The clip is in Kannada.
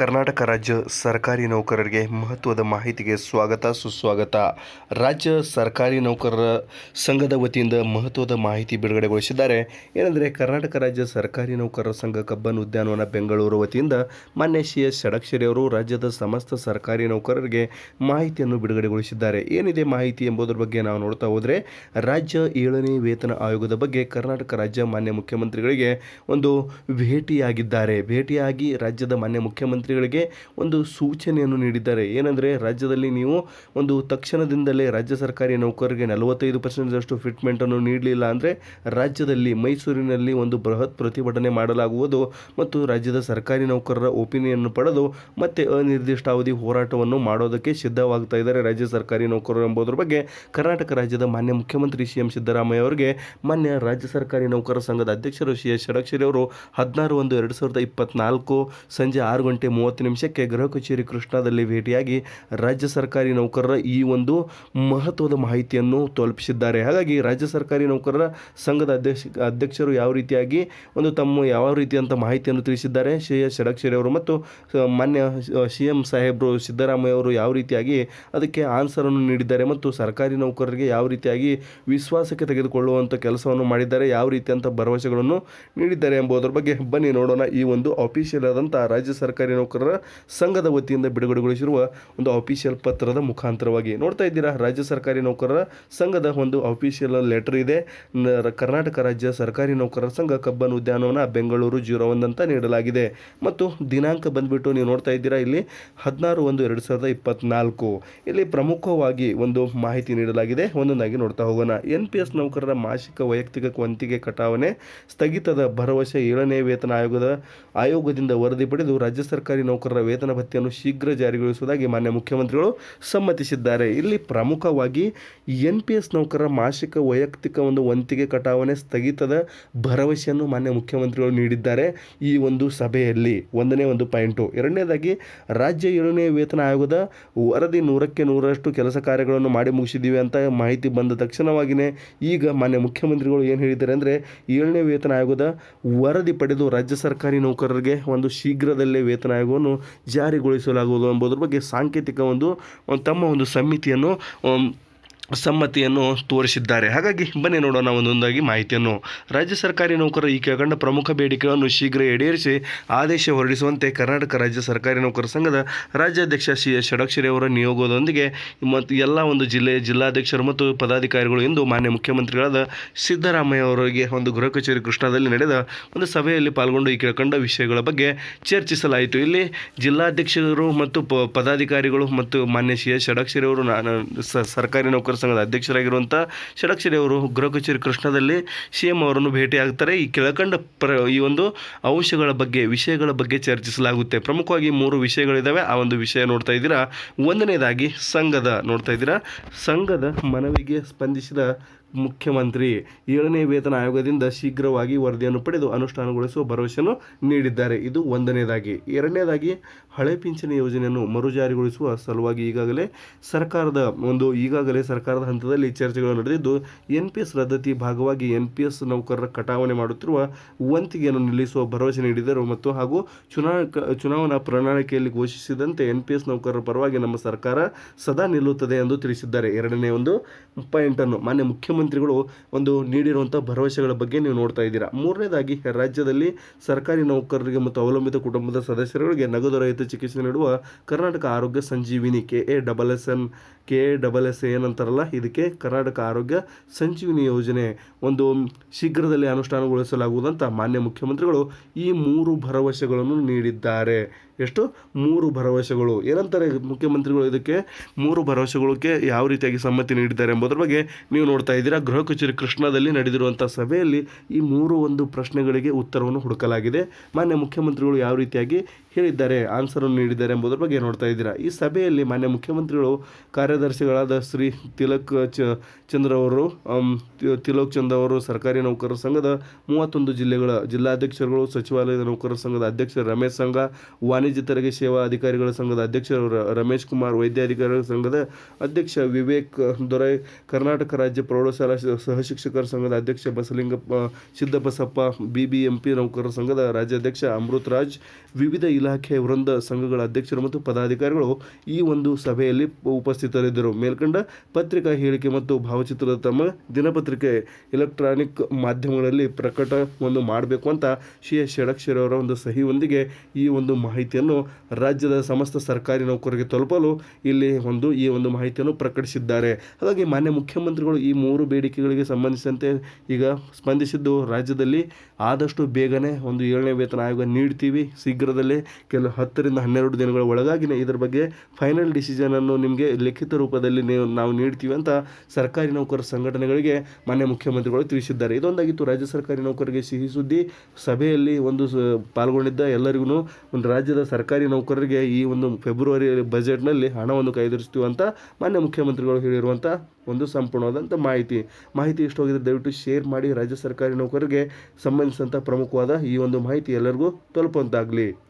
ಕರ್ನಾಟಕ ರಾಜ್ಯ ಸರ್ಕಾರಿ ನೌಕರರಿಗೆ ಮಹತ್ವದ ಮಾಹಿತಿಗೆ ಸ್ವಾಗತ, ಸುಸ್ವಾಗತ. ರಾಜ್ಯ ಸರ್ಕಾರಿ ನೌಕರರ ಸಂಘದ ವತಿಯಿಂದ ಮಹತ್ವದ ಮಾಹಿತಿ ಬಿಡುಗಡೆಗೊಳಿಸಿದ್ದಾರೆ. ಏನಂದರೆ, ಕರ್ನಾಟಕ ರಾಜ್ಯ ಸರ್ಕಾರಿ ನೌಕರರ ಸಂಘ ಕಬ್ಬನ್ ಉದ್ಯಾನವನ ಬೆಂಗಳೂರು ವತಿಯಿಂದ ಮಾನ್ಯ ಸಿ ಎಸ್ ಷಡಕ್ಷರಿ ಅವರು ರಾಜ್ಯದ ಸಮಸ್ತ ಸರ್ಕಾರಿ ನೌಕರರಿಗೆ ಮಾಹಿತಿಯನ್ನು ಬಿಡುಗಡೆಗೊಳಿಸಿದ್ದಾರೆ. ಏನಿದೆ ಮಾಹಿತಿ ಎಂಬುದರ ಬಗ್ಗೆ ನಾವು ನೋಡ್ತಾ ಹೋದರೆ, ರಾಜ್ಯ ಏಳನೇ ವೇತನ ಆಯೋಗದ ಬಗ್ಗೆ ಕರ್ನಾಟಕ ರಾಜ್ಯ ಮಾನ್ಯ ಮುಖ್ಯಮಂತ್ರಿಗಳಿಗೆ ಒಂದು ಭೇಟಿಯಾಗಿದ್ದಾರೆ. ಭೇಟಿಯಾಗಿ ರಾಜ್ಯದ ಮಾನ್ಯ ಮುಖ್ಯಮಂತ್ರಿಗಳಿಗೆ ಒಂದು ಸೂಚನೆಯನ್ನು ನೀಡಿದ್ದಾರೆ. ಏನಂದರೆ, ರಾಜ್ಯದಲ್ಲಿ ನೀವು ಒಂದು ತಕ್ಷಣದಿಂದಲೇ ರಾಜ್ಯ ಸರ್ಕಾರಿ ನೌಕರರಿಗೆ ನಲವತ್ತೈದು ಪರ್ಸೆಂಟ್ದಷ್ಟು ಫಿಟ್ಮೆಂಟನ್ನು ನೀಡಲಿಲ್ಲ ಅಂದರೆ ರಾಜ್ಯದಲ್ಲಿ ಮೈಸೂರಿನಲ್ಲಿ ಒಂದು ಬೃಹತ್ ಪ್ರತಿಭಟನೆ ಮಾಡಲಾಗುವುದು ಮತ್ತು ರಾಜ್ಯದ ಸರ್ಕಾರಿ ನೌಕರರ ಒಪಿನಿಯನ್ನು ಪಡೆದು ಮತ್ತೆ ಅನಿರ್ದಿಷ್ಟಾವಧಿ ಹೋರಾಟವನ್ನು ಮಾಡೋದಕ್ಕೆ ಸಿದ್ಧವಾಗ್ತಾ ಇದ್ದಾರೆ. ರಾಜ್ಯ ಸರ್ಕಾರಿ ನೌಕರರು ಎಂಬುದರ ಬಗ್ಗೆ ಕರ್ನಾಟಕ ರಾಜ್ಯದ ಮಾನ್ಯ ಮುಖ್ಯಮಂತ್ರಿ ಸಿ ಎಂ ಸಿದ್ದರಾಮಯ್ಯ ಅವರಿಗೆ ಮಾನ್ಯ ರಾಜ್ಯ ಸರ್ಕಾರಿ ನೌಕರರ ಸಂಘದ ಅಧ್ಯಕ್ಷರು ಸಿ ಎಸ್ ಷಡಕ್ಷರಿ ಅವರು ಹದಿನಾರು ಒಂದು ಎರಡು ಸಾವಿರದ ಇಪ್ಪತ್ನಾಲ್ಕು ಸಂಜೆ ಆರು ಗಂಟೆ ಮೂವತ್ತು ನಿಮಿಷಕ್ಕೆ ಗೃಹ ಕಚೇರಿ ಕೃಷ್ಣಾದಲ್ಲಿ ಭೇಟಿಯಾಗಿ ರಾಜ್ಯ ಸರ್ಕಾರಿ ನೌಕರರ ಈ ಒಂದು ಮಹತ್ವದ ಮಾಹಿತಿಯನ್ನು ತಲುಪಿಸಿದ್ದಾರೆ. ಹಾಗಾಗಿ ರಾಜ್ಯ ಸರ್ಕಾರಿ ನೌಕರರ ಸಂಘದ ಅಧ್ಯಕ್ಷ, ಅಧ್ಯಕ್ಷರು ಯಾವ ರೀತಿಯಾಗಿ ಒಂದು ತಮ್ಮ ಯಾವ ರೀತಿಯಂಥ ಮಾಹಿತಿಯನ್ನು ತಿಳಿಸಿದ್ದಾರೆ, ಶ್ರೀ ಎಸ್ ಷಡಕ್ಷರಿ ಅವರು ಮತ್ತು ಮಾನ್ಯ ಸಿ ಎಂ ಸಾಹೇಬರು ಸಿದ್ದರಾಮಯ್ಯ ಅವರು ಯಾವ ರೀತಿಯಾಗಿ ಅದಕ್ಕೆ ಆನ್ಸರನ್ನು ನೀಡಿದ್ದಾರೆ ಮತ್ತು ಸರ್ಕಾರಿ ನೌಕರರಿಗೆ ಯಾವ ರೀತಿಯಾಗಿ ವಿಶ್ವಾಸಕ್ಕೆ ತೆಗೆದುಕೊಳ್ಳುವಂಥ ಕೆಲಸವನ್ನು ಮಾಡಿದ್ದಾರೆ, ಯಾವ ರೀತಿಯಂಥ ಭರವಸೆಗಳನ್ನು ನೀಡಿದ್ದಾರೆ ಎಂಬುದರ ಬಗ್ಗೆ ಬನ್ನಿ ನೋಡೋಣ. ಈ ಒಂದು ಅಫಿಷಿಯಲ್ ಆದಂಥ ರಾಜ್ಯ ಸರ್ಕಾರಿ ನೌಕರರ ಸಂಘದ ವತಿಯಿಂದ ಬಿಡುಗಡೆಗೊಳಿಸಿರುವ ಒಂದು ಅಫಿಷಿಯಲ್ ಪತ್ರದ ಮುಖಾಂತರವಾಗಿ ನೋಡ್ತಾ ಇದ್ದೀರಾ? ರಾಜ್ಯ ಸರ್ಕಾರಿ ನೌಕರರ ಸಂಘದ ಒಂದು ಅಫಿಷಿಯಲ್ ಲೆಟರ್ ಇದೆ. ಕರ್ನಾಟಕ ರಾಜ್ಯ ಸರ್ಕಾರಿ ನೌಕರರ ಸಂಘ ಕಬ್ಬನ್ ಉದ್ಯಾನವನ ಬೆಂಗಳೂರು ಜೀರೋ ಅಂತ ನೀಡಲಾಗಿದೆ. ಮತ್ತು ದಿನಾಂಕ ಬಂದ್ಬಿಟ್ಟು ನೀವು ನೋಡ್ತಾ ಇದ್ದೀರಾ? ಇಲ್ಲಿ ಹದಿನಾರು ಒಂದು ಎರಡು ಸಾವಿರದ ಇಪ್ಪತ್ನಾಲ್ಕು. ಇಲ್ಲಿ ಪ್ರಮುಖವಾಗಿ ಒಂದು ಮಾಹಿತಿ ನೀಡಲಾಗಿದೆ. ಒಂದೊಂದಾಗಿ ನೋಡ್ತಾ ಹೋಗೋಣ. ಎನ್ ಪಿ ಎಸ್ ನೌಕರರ ಮಾಸಿಕ ವೈಯಕ್ತಿಕ ವಂತಿಗೆ ಕಟಾವಣೆ ಸ್ಥಗಿತದ ಭರವಸೆ ಏಳನೇ ವೇತನ ಆಯೋಗದ, ಆಯೋಗದಿಂದ ವರದಿ ಪಡೆದು ರಾಜ್ಯ ಸರ್ಕಾರಿ ನೌಕರರ ವೇತನ ಭತ್ಯೆಯನ್ನು ಶೀಘ್ರ ಜಾರಿಗೊಳಿಸುವುದಾಗಿ ಮಾನ್ಯ ಮುಖ್ಯಮಂತ್ರಿಗಳು ಸಮ್ಮತಿಸಿದ್ದಾರೆ. ಇಲ್ಲಿ ಪ್ರಮುಖವಾಗಿ ಎನ್ ಪಿ ಎಸ್ ನೌಕರರ ಮಾಸಿಕ ವೈಯಕ್ತಿಕ ಒಂದು ವಂತಿಗೆ ಕಟಾವಣೆ ಸ್ಥಗಿತದ ಭರವಸೆಯನ್ನು ಮಾನ್ಯ ಮುಖ್ಯಮಂತ್ರಿಗಳು ನೀಡಿದ್ದಾರೆ ಈ ಒಂದು ಸಭೆಯಲ್ಲಿ. ಒಂದನೇ ಒಂದು ಪಾಯಿಂಟು. ಎರಡನೇದಾಗಿ, ರಾಜ್ಯ ಏಳನೇ ವೇತನ ಆಯೋಗದ ವರದಿ ನೂರಕ್ಕೆ ನೂರರಷ್ಟು ಕೆಲಸ ಕಾರ್ಯಗಳನ್ನು ಮಾಡಿ ಮುಗಿಸಿದ್ದೀವಿ ಅಂತ ಮಾಹಿತಿ ಬಂದ ತಕ್ಷಣವಾಗಿಯೇ ಈಗ ಮಾನ್ಯ ಮುಖ್ಯಮಂತ್ರಿಗಳು ಏನು ಹೇಳಿದ್ದಾರೆ ಅಂದರೆ, ಏಳನೇ ವೇತನ ಆಯೋಗದ ವರದಿ ಪಡೆದು ರಾಜ್ಯ ಸರ್ಕಾರಿ ನೌಕರರಿಗೆ ಒಂದು ಶೀಘ್ರದಲ್ಲೇ ವೇತನ ಆಯೋಗವನ್ನು ಜಾರಿಗೊಳಿಸಲಾಗುವುದು ಎಂಬುದರ ಬಗ್ಗೆ ಸಾಂಕೇತಿಕ ಒಂದು ತಮ್ಮ ಒಂದು ಸಮಿತಿಯನ್ನು ಸಮ್ಮತಿಯನ್ನು ತೋರಿಸಿದ್ದಾರೆ. ಹಾಗಾಗಿ ಬನ್ನಿ ನೋಡೋಣ ಒಂದೊಂದಾಗಿ ಮಾಹಿತಿಯನ್ನು. ರಾಜ್ಯ ಸರ್ಕಾರಿ ನೌಕರರ ಈ ಕೆಳಕಂಡ ಪ್ರಮುಖ ಬೇಡಿಕೆಗಳನ್ನು ಶೀಘ್ರ ಈಡೇರಿಸಿ ಆದೇಶ ಹೊರಡಿಸುವಂತೆ ಕರ್ನಾಟಕ ರಾಜ್ಯ ಸರ್ಕಾರಿ ನೌಕರರ ಸಂಘದ ರಾಜ್ಯಾಧ್ಯಕ್ಷ ಸಿ ಎಸ್ ಷಡಕ್ಷರಿ ಅವರ ನಿಯೋಗದೊಂದಿಗೆ ಮತ್ತು ಎಲ್ಲ ಒಂದು ಜಿಲ್ಲೆಯ ಜಿಲ್ಲಾಧ್ಯಕ್ಷರು ಮತ್ತು ಪದಾಧಿಕಾರಿಗಳು ಇಂದು ಮಾನ್ಯ ಮುಖ್ಯಮಂತ್ರಿಗಳಾದ ಸಿದ್ದರಾಮಯ್ಯ ಅವರಿಗೆ ಒಂದು ಗೃಹ ಕಚೇರಿ ಕೃಷ್ಣಾದಲ್ಲಿ ನಡೆದ ಒಂದು ಸಭೆಯಲ್ಲಿ ಪಾಲ್ಗೊಂಡು ಈ ಕೆಳಕಂಡ ವಿಷಯಗಳ ಬಗ್ಗೆ ಚರ್ಚಿಸಲಾಯಿತು. ಇಲ್ಲಿ ಜಿಲ್ಲಾಧ್ಯಕ್ಷರು ಮತ್ತು ಪದಾಧಿಕಾರಿಗಳು ಮತ್ತು ಮಾನ್ಯ ಸಿ ಎಸ್ ಷಡಕ್ಷರಿ ಅವರು ಸರ್ಕಾರಿ ನೌಕರ ಸಂಘದ ಅಧ್ಯಕ್ಷರಾಗಿರುವಂಥ ಷಡಕ್ಷರಿ ಅವರು ಗೃಹ ಕಚೇರಿ ಕೃಷ್ಣದಲ್ಲಿ ಸಿ ಎಂ ಅವರನ್ನು ಭೇಟಿಯಾಗ್ತಾರೆ. ಈ ಕೆಳಕಂಡ ಪ್ರ, ಈ ಒಂದು ಅಂಶಗಳ ಬಗ್ಗೆ, ವಿಷಯಗಳ ಬಗ್ಗೆ ಚರ್ಚಿಸಲಾಗುತ್ತೆ. ಪ್ರಮುಖವಾಗಿ ಮೂರು ವಿಷಯಗಳಿದ್ದಾವೆ ಆ ಒಂದು ವಿಷಯ ನೋಡ್ತಾ ಇದ್ದೀರಾ. ಒಂದನೇದಾಗಿ ಸಂಘದ ನೋಡ್ತಾ ಇದ್ದೀರಾ. ಸಂಘದ ಮನವಿಗೆ ಸ್ಪಂದಿಸಿದ ಮುಖ್ಯಮಂತ್ರಿ ಏಳನೇ ವೇತನ ಆಯೋಗದಿಂದ ಶೀಘ್ರವಾಗಿ ವರದಿಯನ್ನು ಪಡೆದು ಅನುಷ್ಠಾನಗೊಳಿಸುವ ಭರವಸೆಯನ್ನು ನೀಡಿದ್ದಾರೆ. ಇದು ಒಂದನೇದಾಗಿ. ಎರಡನೇದಾಗಿ, ಹಳೆ ಪಿಂಚಣಿ ಯೋಜನೆಯನ್ನು ಮರುಜಾರಿಗೊಳಿಸುವ ಸಲುವಾಗಿ ಈಗಾಗಲೇ ಸರ್ಕಾರದ ಒಂದು ಈಗಾಗಲೇ ಸರ್ಕಾರದ ಹಂತದಲ್ಲಿ ಚರ್ಚೆಗಳು ನಡೆದಿದ್ದು ಎನ್ ಪಿ ಎಸ್ ರದ್ದತಿ ಭಾಗವಾಗಿ ಎನ್ ಪಿ ಎಸ್ ನೌಕರರ ಕಟಾವಣೆ ಮಾಡುತ್ತಿರುವ ವಂತಿಗೆಯನ್ನು ನಿಲ್ಲಿಸುವ ಭರವಸೆ ನೀಡಿದರು ಮತ್ತು ಹಾಗೂ ಚುನಾ ಚುನಾವಣಾ ಪ್ರಣಾಳಿಕೆಯಲ್ಲಿ ಘೋಷಿಸಿದಂತೆ ಎನ್ ಪಿ ಎಸ್ ನೌಕರರ ಪರವಾಗಿ ನಮ್ಮ ಸರ್ಕಾರ ಸದಾ ನಿಲ್ಲುತ್ತದೆ ಎಂದು ತಿಳಿಸಿದ್ದಾರೆ. ಎರಡನೇ ಒಂದು ಪಾಯಿಂಟನ್ನು ಮಾನ್ಯ ಮುಖ್ಯಮಂತ್ರಿಗಳು ಒಂದು ನೀಡಿರುವಂಥ ಭರವಸೆಗಳ ಬಗ್ಗೆ ನೀವು ನೋಡ್ತಾ ಇದ್ದೀರಾ. ಮೂರನೇದಾಗಿ, ರಾಜ್ಯದಲ್ಲಿ ಸರ್ಕಾರಿ ನೌಕರರಿಗೆ ಮತ್ತು ಅವಲಂಬಿತ ಕುಟುಂಬದ ಸದಸ್ಯರುಗಳಿಗೆ ನಗದು ರಹಿತ ಚಿಕಿತ್ಸೆ ನೀಡುವ Karnataka Arogya Sanjeevini K A double S N, K A double S ಏನಂತಾರಲ್ಲ, ಇದಕ್ಕೆ ಕರ್ನಾಟಕ ಆರೋಗ್ಯ ಸಂಜೀವಿನಿ ಯೋಜನೆ ಒಂದು ಶೀಘ್ರದಲ್ಲಿ ಅನುಷ್ಠಾನಗೊಳಿಸಲಾಗುವುದಂತ ಮಾನ್ಯ ಮುಖ್ಯಮಂತ್ರಿಗಳು ಈ ಮೂರು ಭರವಸೆಗಳನ್ನು ನೀಡಿದ್ದಾರೆ. ಎಷ್ಟು? ಮೂರು ಭರವಸೆಗಳು. ಏನಂತಾರೆ ಮುಖ್ಯಮಂತ್ರಿಗಳು ಇದಕ್ಕೆ? ಮೂರು ಭರವಸೆಗಳಿಗೆ ಯಾವ ರೀತಿಯಾಗಿ ಸಮ್ಮತಿ ನೀಡಿದ್ದಾರೆ ಎಂಬುದರ ಬಗ್ಗೆ ನೀವು ನೋಡ್ತಾ ಇದ್ದೀರಾ. ಗೃಹ ಕಚೇರಿ ಕೃಷ್ಣಾದಲ್ಲಿ ನಡೆದಿರುವಂಥ ಸಭೆಯಲ್ಲಿ ಈ ಮೂರು ಒಂದು ಪ್ರಶ್ನೆಗಳಿಗೆ ಉತ್ತರವನ್ನು ಹುಡುಕಲಾಗಿದೆ. ಮಾನ್ಯ ಮುಖ್ಯಮಂತ್ರಿಗಳು ಯಾವ ರೀತಿಯಾಗಿ ಹೇಳಿದ್ದಾರೆ ಆನ್ಸರನ್ನು ನೀಡಿದ್ದಾರೆ ಎಂಬುದರ ಬಗ್ಗೆ ನೋಡ್ತಾ ಇದ್ದೀರಾ. ಈ ಸಭೆಯಲ್ಲಿ ಮಾನ್ಯ ಮುಖ್ಯಮಂತ್ರಿಗಳು ಕಾರ್ಯದರ್ಶಿಗಳಾದ ಶ್ರೀ ತಿಲಕ್ ಚಂದ್ರ ಅವರು ತಿಲೋಕ್ ಚಂದ್ರ ಅವರು, ಸರ್ಕಾರಿ ನೌಕರರ ಸಂಘದ ಮೂವತ್ತೊಂದು ಜಿಲ್ಲೆಗಳ ಜಿಲ್ಲಾಧ್ಯಕ್ಷರುಗಳು, ಸಚಿವಾಲಯದ ನೌಕರರ ಸಂಘದ ಅಧ್ಯಕ್ಷ ರಮೇಶ್ ಸಂಘ, ವಾಣಿಜ್ಯ ತೆರಿಗೆ ಸೇವಾ ಅಧಿಕಾರಿಗಳ ಸಂಘದ ಅಧ್ಯಕ್ಷ ರಮೇಶ್ ಕುಮಾರ್, ವೈದ್ಯಾಧಿಕಾರಿಗಳ ಸಂಘದ ಅಧ್ಯಕ್ಷ ವಿವೇಕ್ ದೊರೈ, ಕರ್ನಾಟಕ ರಾಜ್ಯ ಪ್ರೌಢಶಾಲಾ ಶ- ಸಹಶಿಕ್ಷಕರ ಸಂಘದ ಅಧ್ಯಕ್ಷ Basalingappa, Siddabasappa B B M P ನೌಕರರ ಸಂಘದ ರಾಜ್ಯಾಧ್ಯಕ್ಷ ಅಮೃತ್ ರಾಜ್ ವಿವಿಧ ಇಲಾಖೆ ವೃಂದ ಸಂಘಗಳ ಅಧ್ಯಕ್ಷರು ಮತ್ತು ಪದಾಧಿಕಾರಿಗಳು ಈ ಒಂದು ಸಭೆಯಲ್ಲಿ ಉಪಸ್ಥಿತರಿದ್ದರು. ಮೇಲ್ಕಂಡ ಪತ್ರಿಕಾ ಹೇಳಿಕೆ ಮತ್ತು ಭಾವಚಿತ್ರದ ತಮ್ಮ ದಿನಪತ್ರಿಕೆ ಎಲೆಕ್ಟ್ರಾನಿಕ್ ಮಾಧ್ಯಮಗಳಲ್ಲಿ ಪ್ರಕಟ ಒಂದು ಮಾಡಬೇಕು ಅಂತ ಸಿ ಎಸ್ ಷಡಕ್ಷರವರ ಒಂದು ಸಹಿಯೊಂದಿಗೆ ಈ ಒಂದು ಮಾಹಿತಿಯನ್ನು ರಾಜ್ಯದ ಸಮಸ್ತ ಸರ್ಕಾರಿ ನೌಕರರಿಗೆ ತಲುಪಲು ಇಲ್ಲಿ ಒಂದು ಈ ಒಂದು ಮಾಹಿತಿಯನ್ನು ಪ್ರಕಟಿಸಿದ್ದಾರೆ. ಹಾಗಾಗಿ ಮಾನ್ಯ ಮುಖ್ಯಮಂತ್ರಿಗಳು ಈ ಮೂರು ಬೇಡಿಕೆಗಳಿಗೆ ಸಂಬಂಧಿಸಿದಂತೆ ಈಗ ಸ್ಪಂದಿಸಿದ್ದು ರಾಜ್ಯದಲ್ಲಿ ಆದಷ್ಟು ಬೇಗನೆ ಒಂದು ಏಳನೇ ವೇತನ ಆಯೋಗ ನೀಡ್ತೀವಿ. ಶೀಘ್ರದಲ್ಲೇ ಕೆಲವು ಹತ್ತರಿಂದ ಹನ್ನೆರಡು ದಿನಗಳ ಒಳಗಾಗಿನೇ ಇದರ ಬಗ್ಗೆ ಫೈನಲ್ ಡಿಸಿಷನನ್ನು ನಿಮಗೆ ಲಿಖಿತ ರೂಪದಲ್ಲಿ ನೀವು ನೀಡ್ತೀವಿ ಅಂತ ಸರ್ಕಾರಿ ನೌಕರರ ಸಂಘಟನೆಗಳಿಗೆ ಮಾನ್ಯ ಮುಖ್ಯಮಂತ್ರಿಗಳು ತಿಳಿಸಿದ್ದಾರೆ. ಇದೊಂದಾಗಿತ್ತು ರಾಜ್ಯ ಸರ್ಕಾರಿ ನೌಕರರಿಗೆ ಸಿಹಿ ಸುದ್ದಿ ಸಭೆಯಲ್ಲಿ ಒಂದು ಪಾಲ್ಗೊಂಡಿದ್ದ ಎಲ್ಲರಿಗೂ ಒಂದು ರಾಜ್ಯದ ಸರ್ಕಾರಿ ನೌಕರರಿಗೆ ಈ ಒಂದು ಫೆಬ್ರವರಿ ಬಜೆಟ್ನಲ್ಲಿ ಹಣವನ್ನು ಕೈದಿರಿಸ್ತೀವಿ ಅಂತ ಮಾನ್ಯ ಮುಖ್ಯಮಂತ್ರಿಗಳು ಹೇಳಿರುವಂಥ ಒಂದು ಸಂಪೂರ್ಣವಾದಂಥ ಮಾಹಿತಿ. ಮಾಹಿತಿ ಇಷ್ಟವಾಗಿದ್ದರೆ ದಯವಿಟ್ಟು ಶೇರ್ ಮಾಡಿ. ರಾಜ್ಯ ಸರ್ಕಾರಿ ನೌಕರರಿಗೆ ಸಂಬಂಧಿಸಿದಂಥ ಪ್ರಮುಖವಾದ ಈ ಒಂದು ಮಾಹಿತಿ ಎಲ್ಲರಿಗೂ ತಲುಪುವಂತಾಗಲಿ.